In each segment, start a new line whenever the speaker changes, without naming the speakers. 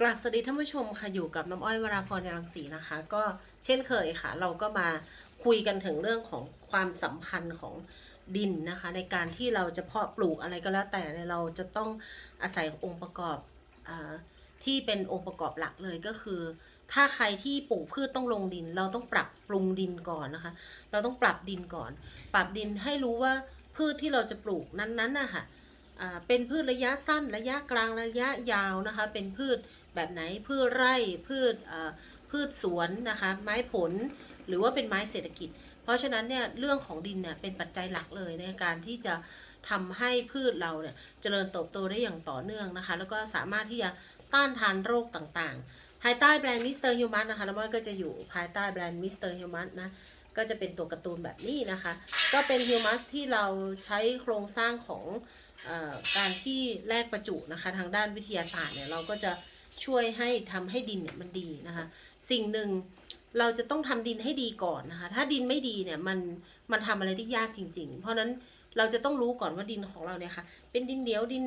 กราบสวัสดีท่านผู้ชมค่ะอยู่กับน้ำอ้อยวราพรยรังสีนะคะ ก็เช่นเคยค่ะ เราก็มาคุยกันถึงเรื่องของความสำคัญของดินนะคะ ในการที่เราจะเพาะปลูกอะไรก็แล้วแต่เราจะต้องอาศัยองค์ประกอบอที่เป็นองค์ประกอบหลักเลยก็คือ ถ้าใครที่ปลูกพืชต้องลงดิน เราต้องปรับปรุงดินก่อนนะคะ เราต้องปรับดินก่อน ปรับดินให้รู้ว่าพืชที่เราจะปลูกนั้นๆนะคะอ่า เป็นพืชระยะสั้นระยะกลางระยะยาวนะคะ เป็นพืชแบบไหนพืชไร่พืชพืชสวนนะคะไม้ผลหรือว่าเป็นไม้เศรษฐกิจ เพราะฉะนั้นเนี่ยเรื่องของดินเนี่ยเป็นปัจจัยหลักเลยในการที่จะทำให้พืชเราเนี่ยเจริญเติบโตได้อย่างต่อเนื่องนะคะ แล้วก็สามารถที่จะต้านทานโรคต่างๆ ภายใต้แบรนด์มิสเตอร์ฮิวมัสนะคะแล้วมันก็จะอยู่ภายใต้แบรนด์มิสเตอร์ฮิวมัสนะ ก็จะเป็นตัวการ์ตูนแบบนี้นะคะ ก็เป็นฮิวมัสที่เราใช้โครงสร้างของเออการที่แลกประจุนะคะ ทางด้านวิทยาศาสตร์เนี่ยเราก็จะช่วยให้ทำให้ดินเนี่ยมันดีนะคะ สิ่งหนึ่งเราจะต้องทำดินให้ดีก่อนนะคะ ถ้าดินไม่ดีเนี่ยมันมันทำอะไรได้ยากจริง ๆ เพราะฉะนั้นเราจะต้องรู้ก่อนว่าดินของเราเนี่ยค่ะ เป็นดินเหนียวดิน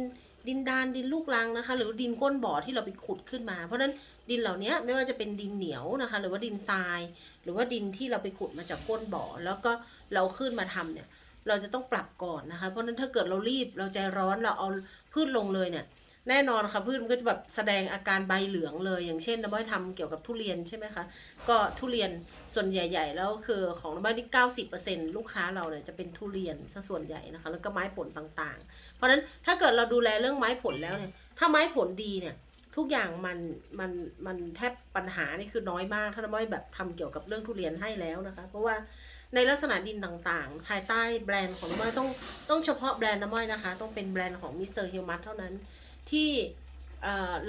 ดินดานดินลูกรังนะคะ หรือดินก้นบ่อที่เราไปขุดขึ้นมา เพราะฉะนั้นดินเหล่านี้ไม่ว่าจะเป็นดินเหนียวนะคะ หรือว่าดินทราย หรือว่าดินที่เราไปขุดมาจากก้นบ่อ แล้วก็เราขึ้นมาทำเนี่ย เราจะต้องปรับก่อนนะคะ เพราะฉะนั้นถ้าเกิดเรารีบเราใจร้อนเราเอาพืชลงเลยเนี่ย แน่นอนค่ะพืชมันก็จะแบบแสดงอาการใบเหลืองเลย อย่างเช่นน้ำบ้อยทำเกี่ยวกับทุเรียนใช่ไหมคะก็ทุเรียนส่วนใหญ่ ๆ แล้วคือของน้ำบ้อยนี่เก้าสิบเปอร์เซ็นลูกค้าเราเนี่ยจะเป็นทุเรียนซะส่วนใหญ่นะคะ แล้วก็ไม้ผลต่างๆ เพราะฉะนั้นถ้าเกิดเราดูแลเรื่องไม้ผลแล้วเนี่ยถ้าไม้ผลดีเนี่ยทุกอย่างมันมันมันแทบปัญหานี่คือน้อยมาก ถ้าน้ำอ้อยแบบทำเกี่ยวกับเรื่องทุเรียนให้แล้วนะคะ เพราะว่าในลักษณะดินต่างๆ ภายใต้แบรนด์ของน้ำอ้อยต้องต้องเฉพาะแบรนด์น้ำอ้อยนะคะ ต้องเป็นแบรนด์ของมิสเตอร์ฮิลมัสเท่านั้น ที่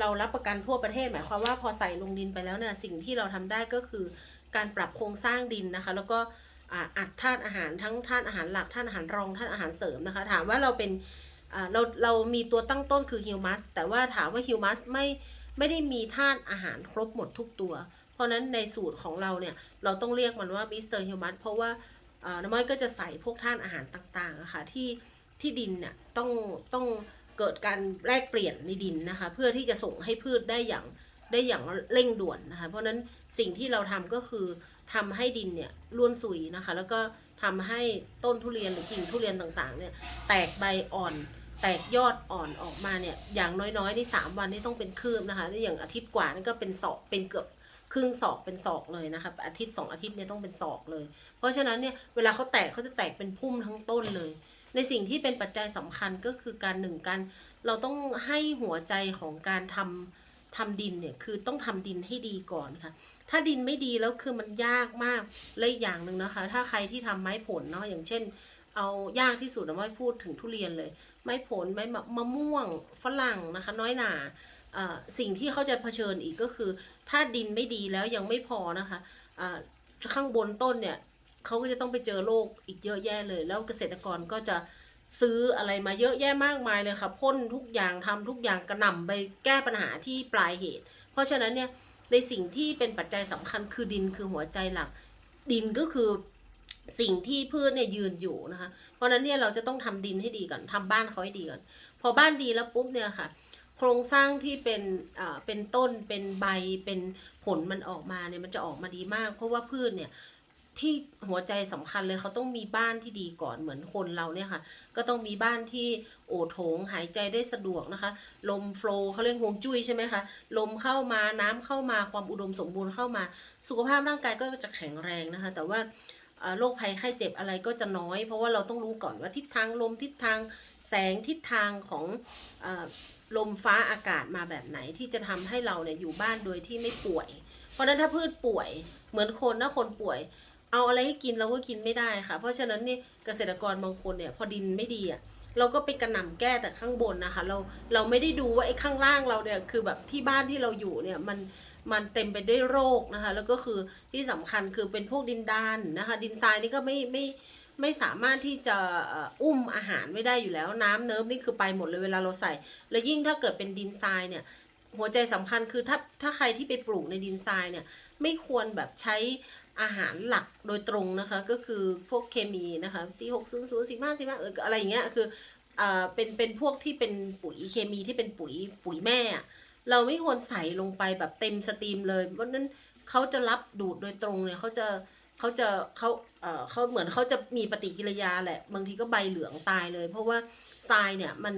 เรารับประกันทั่วประเทศ หมายความว่าพอใส่ลงดินไปแล้วเนี่ยสิ่งที่เราทำได้ก็คือการปรับโครงสร้างดินนะคะ แล้วก็อัดธาตุอาหารทั้งธาตุอาหารหลักธาตุอาหารรองธาตุอาหารเสริมนะคะ ถามว่าเราเป็นเราเรามีตัวตั้งต้นคือฮิวมัสแต่ว่าถามว่าฮิวมัสไม่ไม่ได้มีธาตุอาหารครบหมดทุกตัว เพราะนั้นในสูตรของเราเนี่ยเราต้องเรียกมันว่ามิสเตอร์ฮิวมัสเพราะว่าน้ำมันก็จะใส่พวกธาตุอาหารต่างๆอะค่ะที่ที่ดินเนี่ยต้องต้อง เกิดการแลกเปลี่ยนในดินนะคะ เพื่อที่จะส่งให้พืชได้อย่างได้อย่างเร่งด่วนนะคะ เพราะนั้นสิ่งที่เราทำก็คือทำให้ดินเนี่ยร่วนซุยนะคะ แล้วก็ทำให้ต้นทุเรียนหรือกิ่งทุเรียนต่างๆเนี่ยแตกใบอ่อนแตกยอดอ่อนออกมาเนี่ยอย่างน้อยๆนี่สามวันนี่ต้องเป็นคืบนะคะนี่อย่างอาทิตย์กว่านี่ก็เป็นศอกเป็นเกือบครึ่งศอกเป็นศอกเลยนะคะอาทิตย์สองอาทิตย์เนี่ยต้องเป็นศอกเลย เพราะฉะนั้นเนี่ยเวลาเขาแตกเขาจะแตกเป็นพุ่มทั้งต้นเลย ในสิ่งที่เป็นปัจจัยสำคัญก็คือการหนึ่งการเราต้องให้หัวใจของการทำทำดินเนี่ยคือต้องทำดินให้ดีก่อนค่ะ ถ้าดินไม่ดีแล้วคือมันยากมากและอย่างหนึ่งนะคะ ถ้าใครที่ทำไม้ผลเนาะอย่างเช่น เอายากที่สุดนะไม่พูดถึงทุเรียนเลย ไม้ผลไม้มะม่วงฝรั่งนะคะ น้อยหนาสิ่งที่เขาจะเผชิญอีกก็คือ ถ้าดินไม่ดีแล้วยังไม่พอนะคะข้างบนต้นเนี่ย เขาก็จะต้องไปเจอโรคอีกเยอะแยะเลย แล้วเกษตรกรก็จะซื้ออะไรมาเยอะแยะมากมายเลยค่ะพ่นทุกอย่างทำทุกอย่างกระหน่ำไปแก้ปัญหาที่ปลายเหตุ เพราะฉะนั้นเนี่ยในสิ่งที่เป็นปัจจัยสำคัญคือดินคือหัวใจหลัก ดินก็คือสิ่งที่พืชเนี่ยยืนอยู่นะคะ เพราะฉะนั้นเนี่ยเราจะต้องทำดินให้ดีก่อนทำบ้านเขาให้ดีก่อนพอบ้านดีแล้วปุ๊บเนี่ยค่ะ โครงสร้างที่เป็นอ่าเป็นต้นเป็นใบเป็นผลมันออกมาเนี่ยมันจะออกมาดีมาก เพราะว่าพืชเนี่ย ที่หัวใจสำคัญเลยเขาต้องมีบ้านที่ดีก่อนเหมือนคนเราเนี่ยค่ะ ก็ต้องมีบ้านที่โอโถงหายใจได้สะดวกนะคะ ลมโฟล์เขาเรียกฮวงจุ้ยใช่ไหมคะลมเข้ามาน้ำเข้ามาความอุดมสมบูรณ์เข้ามา สุขภาพร่างกายก็จะแข็งแรงนะคะ แต่ว่าโรคภัยไข้เจ็บอะไรก็จะน้อย เพราะว่าเราต้องรู้ก่อนว่าทิศทางลมทิศทางแสงทิศทางของอลมฟ้าอากาศมาแบบไหนที่จะทำให้เราเนี่ยอยู่บ้านโดยที่ไม่ป่วย เพราะฉะนั้นถ้าพืชป่วยเหมือนคนนะคนป่วย เอาอะไรให้กินเราก็กินไม่ได้ค่ะ เพราะฉะนั้นนี่เกษตรกรบางคนเนี่ยพอดินไม่ดีอะเราก็ไปกระหน่ำแก้แต่ข้างบนนะคะ เราเราไม่ได้ดูว่าไอ้ข้างล่างเราเนี่ยคือแบบที่บ้านที่เราอยู่เนี่ยมันมันเต็มไปด้วยโรคนะคะ แล้วก็คือที่สำคัญคือเป็นพวกดินดานนะคะ ดินทรายนี่ก็ไม่ไม่ไม่สามารถที่จะอุ้มอาหารไม่ได้อยู่แล้ว น้ำเนิ้มนี่คือไปหมดเลยเวลาเราใส่ แล้วยิ่งถ้าเกิดเป็นดินทรายเนี่ยหัวใจสำคัญคือถ้าถ้าใครที่ไปปลูกในดินทรายเนี่ยไม่ควรแบบใช้ อาหารหลักโดยตรงนะคะ ก็คือพวกเคมีนะคะ C 6 0 0 15 15เอออะไรอย่างเงี้ยคือเอ่อเป็นเป็นพวกที่เป็นปุ๋ยเคมีที่เป็นปุ๋ยปุ๋ยแม่เราไม่ควรใส่ลงไปแบบเต็มสตรีมเลยเพราะนั้นเขาจะรับดูดโดยตรงเนี่ยเขาจะเขาจะเขาเอ่อเขาเหมือนเขาจะมีปฏิกิริยาแหละบางทีก็ใบเหลืองตายเลย เพราะว่าทรายเนี่ยมัน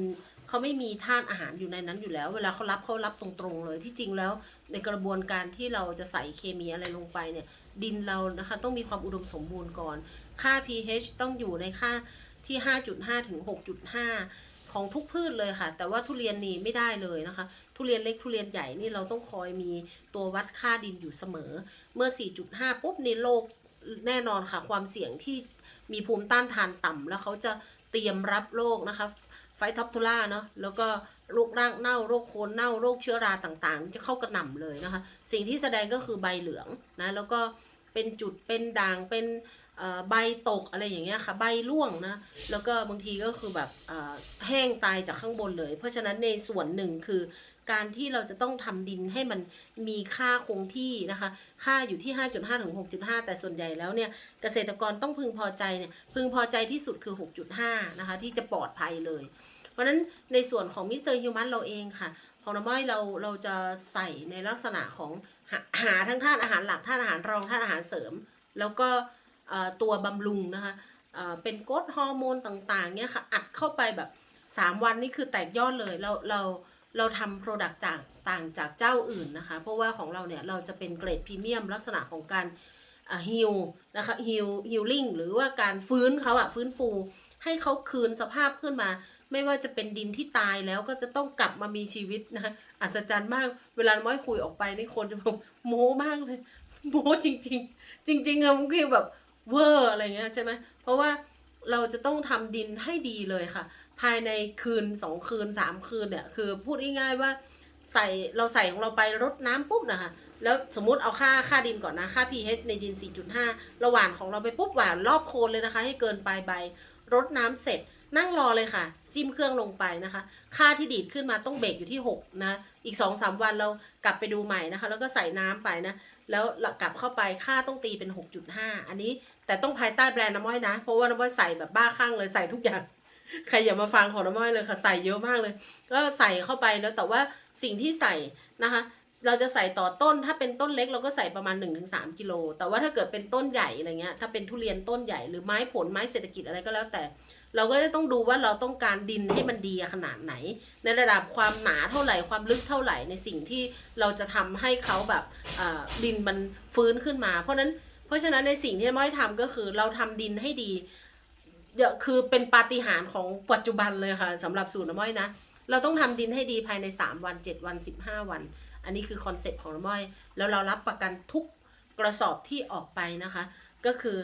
เขาไม่มีธาตุอาหารอยู่ในนั้นอยู่แล้ว เวลาเขารับเขารับตรงๆเลย ที่จริงแล้วในกระบวนการที่เราจะใส่เคมีอะไรลงไปเนี่ย ดินเรานะคะต้องมีความอุดมสมบูรณ์ก่อน ค่า pH ต้องอยู่ในค่าที่ 5.5 ถึง 6.5 ของทุกพืชเลยค่ะ แต่ว่าทุเรียนนี่ไม่ได้เลยนะคะ ทุเรียนเล็กทุเรียนใหญ่นี่เราต้องคอยมีตัววัดค่าดินอยู่เสมอ เมื่อ 4.5 ปุ๊บนี่โรคแน่นอนค่ะ ความเสี่ยงที่มีภูมิต้านทานต่ำแล้วเขาจะเตรียมรับโรคนะคะ ไฟท็อปทูล่าเนาะแล้วก็โรคร่างเน่าโรคโคนเน่าโรคเชื้อราต่างๆ จะเข้ากระหน่ำเลยนะคะ สิ่งที่แสดงก็คือใบเหลืองนะแล้วก็เป็นจุดเป็นด่างเป็นใบตกอะไรอย่างเงี้ยค่ะใบร่วงนะแล้วก็บางทีก็คือแบบแห้งตายจากข้างบนเลย เพราะฉะนั้นในส่วนหนึ่งคือ การที่เราจะต้องทำดินให้มันมีค่าคงที่นะคะ ค่าอยู่ที่ 5.5 ถึง 6.5 แต่ส่วนใหญ่แล้วเนี่ยเกษตรกรต้องพึงพอใจเนี่ยพึงพอใจที่สุดคือ 6.5 นะคะ ที่จะปลอดภัยเลย เพราะนั้นในส่วนของมิสเตอร์ฮิวมันเราเองค่ะ ของน้ำอ้อยเราเราจะใส่ในลักษณะของหาหาทั้งธาตุอาหารหลักธาตุอาหารรองธาตุอาหารเสริม แล้วก็ตัวบำรุงนะคะเอ่อเป็นกรดฮอร์โมนต่างๆเนี่ยค่ะอัดเข้าไปแบบ 3 วันนี่คือแตกยอดเลยเราเรา เราทำโปรดักต์จากต่างจากเจ้าอื่นนะคะ เพราะว่าของเราเนี่ยเราจะเป็นเกรดพรีเมียมลักษณะของการฮิลนะคะฮิลฮิลลิ่งหรือว่าการฟื้นเขาอะฟื้นฟู ให้เขาคืนสภาพขึ้นมา ไม่ว่าจะเป็นดินที่ตายแล้วก็จะต้องกลับมามีชีวิตนะคะอัศจรรย์มากเวลาม้อยคุยออกไปนี่คนจะแบบโม้มากเลยโม้จริง ๆ จริงๆอะมันคือแบบเวอร์อะไรเงี้ยใช่ไหมเพราะว่าเราจะต้องทำดินให้ดีเลยค่ะ ภายในคืนสองคืนสามคืนเนี่ยคือพูดง่ายๆว่าใส่เราใส่ของเราไปรดน้ำปุ๊บนะคะแล้วสมมติเอาค่าค่าดินก่อนนะค่า pH ในดิน 4.5 ระหว่างของเราไปปุ๊บหวานรอบโคนเลยนะคะ ให้เกินปลายใบรดน้ำเสร็จนั่งรอเลยค่ะ จิ้มเครื่องลงไปนะคะ ค่าที่ดีดขึ้นมาต้องเบรกอยู่ที่ 6 นะ อีก 2-3วันเรากลับไปดูใหม่นะคะ แล้วก็ใส่น้ำไปนะ แล้วกลับเข้าไปค่าต้องตีเป็น 6.5 อันนี้แต่ต้องภายใต้แบรนด์น้ำอ้อยนะ เพราะว่าน้ำอ้อยใส่แบบบ้าคลั่งเลยใส่ทุกอย่าง ใครอย่ามาฟังของน้ำอ้อยเลยค่ะใส่เยอะมากเลย ก็ใส่เข้าไปแล้วแต่ว่าสิ่งที่ใส่นะคะ เราจะใส่ต่อต้นถ้าเป็นต้นเล็กเราก็ใส่ประมาณ 1-3กิโลแต่ว่าถ้าเกิดเป็นต้นใหญ่อะไรเงี้ยถ้าเป็นทุเรียนต้นใหญ่หรือไม้ผลไม้เศรษฐกิจอะไรก็แล้วแต่ เราก็จะต้องดูว่าเราต้องการดินให้มันดีขนาดไหน ในระดับความหนาเท่าไหร่ความลึกเท่าไหร่ในสิ่งที่เราจะทำให้เขาแบบดินมันฟื้นขึ้นมา เพราะฉะนั้นเพราะฉะนั้นในสิ่งที่น้อยทำก็คือเราทำดินให้ดี คือเป็นปาฏิหาริย์ของปัจจุบันเลยค่ะสำหรับสูตรน้ำอ้อยนะ เราต้องทำดินให้ดีภายใน 3 วัน 7 วัน 15 วัน อันนี้คือคอนเซปต์ของน้ำอ้อย แล้วเรารับประกันทุกกระสอบที่ออกไปนะคะ ก็คือ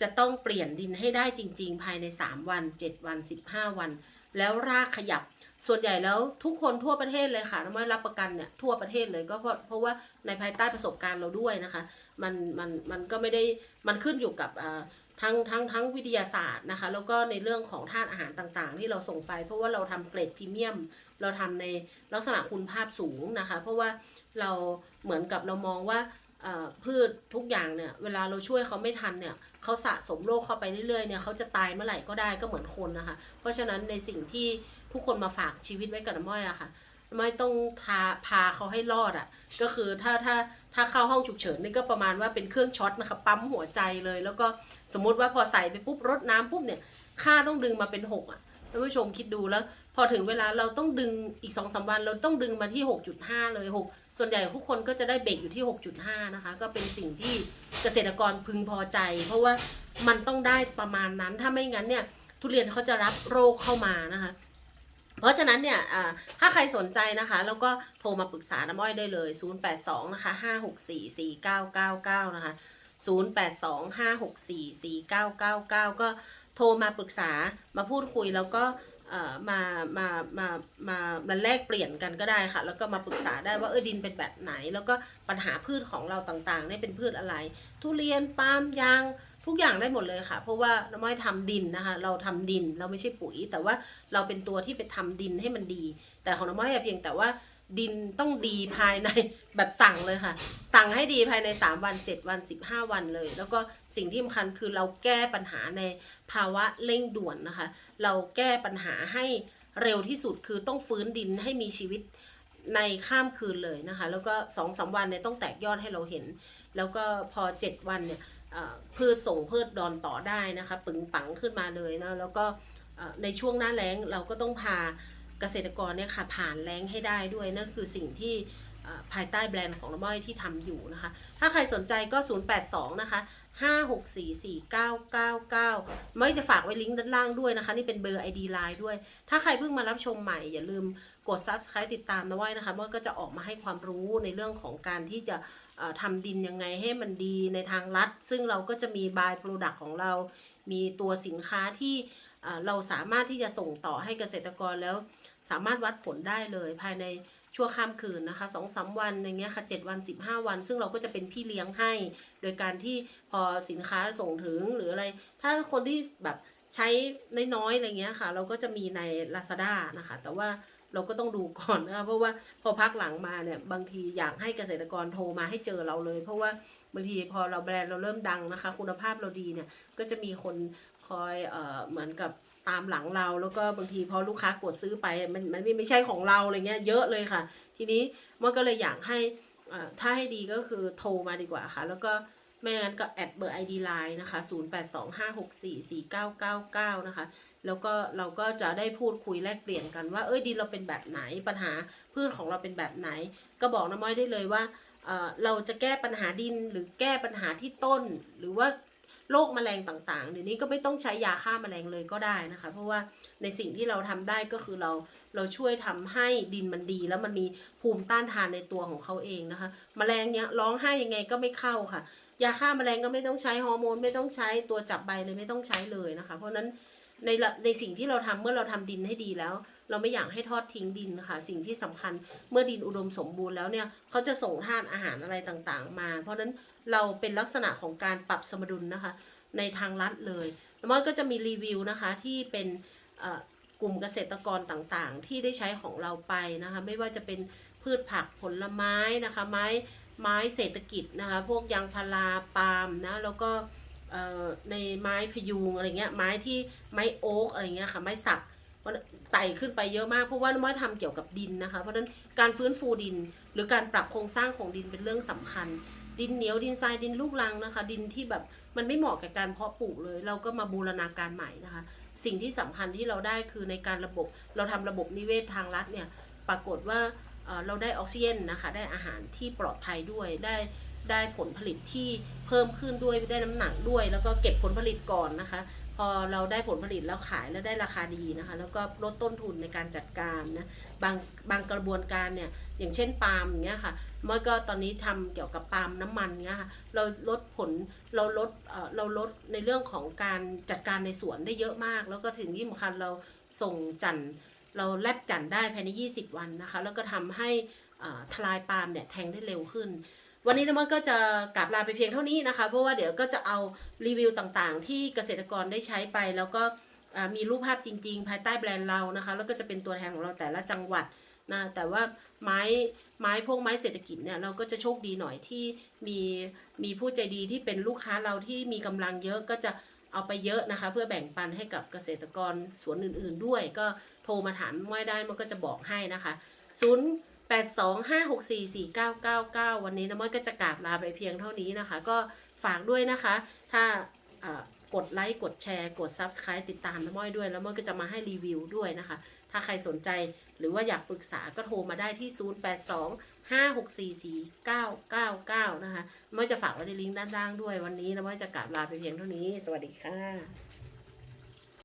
จะต้องเปลี่ยนดินให้ได้จริง ๆ ภายใน 3 วัน 7 วัน 15 วัน แล้วรากขยับ ส่วนใหญ่แล้วทุกคนทั่วประเทศเลยค่ะน้ำอ้อยรับประกันเนี่ยทั่วประเทศเลยก็เพราะเพราะว่าในภายใต้ประสบการณ์เราด้วยนะคะ มันมันมันก็ไม่ได้มันขึ้นอยู่กับอ่า ทั้งทั้งทั้งวิทยาศาสตร์นะคะ แล้วก็ในเรื่องของธาตุอาหารต่างๆ ที่เราส่งไปเพราะว่าเราทำเกรดพรีเมียม เราทำในลักษณะคุณภาพสูงนะคะ เพราะว่าเราเหมือนกับเรามองว่าพืชทุกอย่างเนี่ยเวลาเราช่วยเขาไม่ทันเนี่ยเขาสะสมโรคเข้าไปเรื่อยๆเนี่ยเขาจะตายเมื่อไหร่ก็ได้ก็เหมือนคนนะคะ เพราะฉะนั้นในสิ่งที่ทุกคนมาฝากชีวิตไว้กับน้ำม้อยอะค่ะน้ำม้อยต้องพาพาเขาให้รอดอะก็คือถ้าถ้า ถ้าเข้าห้องฉุกเฉินนี่ก็ประมาณว่าเป็นเครื่องช็อตนะคะปั๊มหัวใจเลย แล้วก็สมมติว่าพอใส่ไปปุ๊บรดน้ำปุ๊บเนี่ยค่าต้องดึงมาเป็นหกอะท่านผู้ชมคิดดูแล้ว พอถึงเวลาเราต้องดึงอีกสองสาวันเราต้องดึงมาที่ 6.5 เลย 6 ส่วนใหญ่ทุกคนก็จะได้เบรกอยู่ที่ 6.5 นะคะ ก็เป็นสิ่งที่เกษตรกรพึงพอใจ เพราะว่ามันต้องได้ประมาณนั้นถ้าไม่งั้นเนี่ยทุเรียนเขาจะรับโรคเข้ามานะคะ เพราะฉะนั้นเนี่ยถ้าใครสนใจนะคะ แล้วก็โทรมาปรึกษาน้ำอ้อยได้เลย 082 นะคะ 564 4999 นะคะ 082 564 4999 ก็โทรมาปรึกษามาพูดคุยแล้วก็มามามามามาแลกเปลี่ยนกันก็ได้ค่ะ แล้วก็มาปรึกษาได้ว่าเออดินเป็นแบบไหน แล้วก็ปัญหาพืชของเราต่างๆเนี่ยเป็นพืชอะไร ทุเรียนปาล์มยาง ทุกอย่างได้หมดเลยค่ะ เพราะว่าน้ำอ้อยทำดินนะคะ เราทำดินเราไม่ใช่ปุ๋ย แต่ว่าเราเป็นตัวที่ไปทำดินให้มันดี แต่ของน้ำอ้อยอะเพียงแต่ว่าดินต้องดีภายในแบบสั่งเลยค่ะ สั่งให้ดีภายใน 3 วัน 7 วัน 15 วันเลย แล้วก็สิ่งที่สำคัญคือเราแก้ปัญหาในภาวะเร่งด่วนนะคะ เราแก้ปัญหาให้เร็วที่สุดคือต้องฟื้นดินให้มีชีวิตในข้ามคืนเลยนะคะ แล้วก็สองสามวันเนี่ยต้องแตกยอดให้เราเห็น แล้วก็พอเจ็ดวันเนี่ย พืชส่งพืชดอนต่อได้นะคะปึงปังขึ้นมาเลยนะแล้วก็ในช่วงหน้าแล้งเราก็ต้องพาเกษตรกรเนี่ยค่ะผ่านแล้งให้ได้ด้วยนั่นคือสิ่งที่ภายใต้แบรนด์ของน้ำม้อยที่ทำอยู่นะคะ ถ้าใครสนใจก็ 082 นะคะ 5644999 ไม่จะฝากไว้ลิงก์ด้านล่างด้วยนะคะ นี่เป็นเบอร์ ID Line ด้วย ถ้าใครเพิ่งมารับชมใหม่ อย่าลืมกด Subscribe ติดตามนะไว้นะคะมันก็จะออกมาให้ความรู้ในเรื่องของการที่จะ ทำดินยังไงให้มันดีในทางลัด ซึ่งเราก็จะมีบายโปรดักต์ของเรา มีตัวสินค้าที่เราสามารถที่จะส่งต่อให้เกษตรกรแล้ว สามารถวัดผลได้เลยภายในชั่วข้ามคืนนะคะสองสามวันอย่างเงี้ยค่ะเจ็ดวันสิบห้าวัน ซึ่งเราก็จะเป็นพี่เลี้ยงให้ โดยการที่พอสินค้าส่งถึงหรืออะไร ถ้าคนที่แบบใช้น้อยๆอะไรเงี้ยค่ะ เราก็จะมีใน Lazada นะคะ แต่ว่า เราก็ต้องดูก่อนนะคะเพราะว่าพอพักหลังมาเนี่ยบางทีอยากให้เกษตรกรโทรมาให้เจอเราเลย เพราะว่าบางทีพอเราแบรนด์เราเริ่มดังนะคะ คุณภาพเราดีเนี่ยก็จะมีคนคอยเอ่อเหมือนกับตามหลังเราแล้วก็บางทีพอลูกค้ากดซื้อไปมันมันไม่ไม่ใช่ของเราอะไรเงี้ยเยอะเลยค่ะ ทีนี้มันก็เลยอยากให้อ่อถ้าให้ดีก็คือโทรมาดีกว่าค่ะ แล้วก็ไม่งั้นก็แอดเบอร์ ID Line นะคะ 0825644999 นะคะ แล้วก็เราก็จะได้พูดคุยแลกเปลี่ยนกันว่า เอ้ยดินเราเป็นแบบไหนปัญหาพืชของเราเป็นแบบไหน ก็บอกน้ำม้อยได้เลยว่าเราจะแก้ปัญหาดินหรือแก้ปัญหาที่ต้น หรือว่าโรคแมลงต่างๆเดี๋ยวนี้ก็ไม่ต้องใช้ยาฆ่าแมลงเลยก็ได้นะคะ เพราะว่าในสิ่งที่เราทำได้ก็คือเราเราช่วยทำให้ดินมันดี แล้วมันมีภูมิต้านทานในตัวของเขาเองนะคะ แมลงเนี้ยร้องไห้ยังไงก็ไม่เข้าค่ะ ยาฆ่าแมลงก็ไม่ต้องใช้ฮอร์โมนไม่ต้องใช้ตัวจับใบเลยไม่ต้องใช้เลยนะคะ เพราะนั้น ในในสิ่งที่เราทำเมื่อเราทำดินให้ดีแล้ว เราไม่อยากให้ทอดทิ้งดินนะคะสิ่งที่สำคัญเมื่อดินอุดมสมบูรณ์แล้วเนี่ยเขาจะส่งธาตุอาหารอะไรต่างๆ มา เพราะฉะนั้นเราเป็นลักษณะของการปรับสมดุลนะคะ ในทางลัดเลยแล้วมันก็จะมีรีวิวนะคะที่เป็นกลุ่มเกษตรกรต่างๆ ที่ได้ใช้ของเราไปนะคะ ไม่ว่าจะเป็นพืชผักผลไม้นะคะ ไม้ไม้เศรษฐกิจนะคะ พวกยางพาราปาล์มนะแล้วก็ ในไม้พยุงอะไรเงี้ยไม้ที่ไม้โอ๊กอะไรเงี้ยค่ะไม้สักมันไต่ขึ้นไปเยอะมากเพราะว่าน้อยทำเกี่ยวกับดินนะคะ เพราะฉะนั้นการฟื้นฟูดิน หรือการปรับโครงสร้างของดินเป็นเรื่องสำคัญ ดินเหนียวดินทรายดินลูกรังนะคะ ดินที่แบบมันไม่เหมาะกับการเพาะปลูกเลย เราก็มาบูรณาการใหม่นะคะ สิ่งที่สำคัญที่เราได้คือในการระบบเราทำระบบนิเวศทางลัดเนี่ยปรากฏว่าเราได้ออกซิเจนนะคะได้อาหารที่ปลอดภัยด้วยได้ ได้ผลผลิตที่เพิ่มขึ้นด้วยได้น้ำหนักด้วย แล้วก็เก็บผลผลิตก่อนนะคะ พอเราได้ผลผลิตแล้วขายแล้วได้ราคาดีนะคะ แล้วก็ลดต้นทุนในการจัดการนะบางบางกระบวนการเนี่ยอย่างเช่นปาล์มอย่างเงี้ยค่ะมอก็ตอนนี้ทำเกี่ยวกับปาล์มน้ำมันเงี้ยค่ะเราลดผลเราลดเราลดในเรื่องของการจัดการในสวนได้เยอะมาก แล้วก็สิ่งที่สำคัญเราส่งจันทร์เราแลบจันทร์ได้ภายใน 20 วันนะคะ แล้วก็ทำให้ทลายปาล์มเนี่ยแทงได้เร็วขึ้น วันนี้น้ำมันก็จะกลับลาไปเพียงเท่านี้นะคะ เพราะว่าเดี๋ยวก็จะเอารีวิวต่างๆ ที่เกษตรกรได้ใช้ไป แล้วก็มีรูปภาพจริง ๆ ภายใต้แบรนด์เรานะคะ แล้วก็จะเป็นตัวแทนของเราแต่ละจังหวัดนะแต่ว่าไม้ไม้พวกไม้เศรษฐกิจเนี่ยเราก็จะโชคดีหน่อยที่มีมีผู้ใจดีที่เป็นลูกค้าเราที่มีกำลังเยอะก็จะเอาไปเยอะนะคะ เพื่อแบ่งปันให้กับเกษตรกรสวนอื่น ๆ ด้วย ก็โทรมาถามม้อยได้มันก็จะบอกให้นะคะ 0 8 2 5 6 4 4 9 9 9 วันนี้น้ำม้อยก็จะกราบลาไปเพียงเท่านี้นะคะ ก็ฝากด้วยนะคะ ถ้ากดไลค์กดแชร์ กด Subscribe ติดตามน้ำม้อยด้วย แล้วม้อยก็จะมาให้รีวิวด้วยนะคะ ถ้าใครสนใจหรือว่าอยากปรึกษาก็โทรมาได้ที่ 082 564 4999 นะคะม้อยจะฝากไว้ในลิงก์ด้านล่างด้วยวันนี้น้ำม้อยจะกราบลาไปเพียงเท่านี้ สวัสดีค่ะ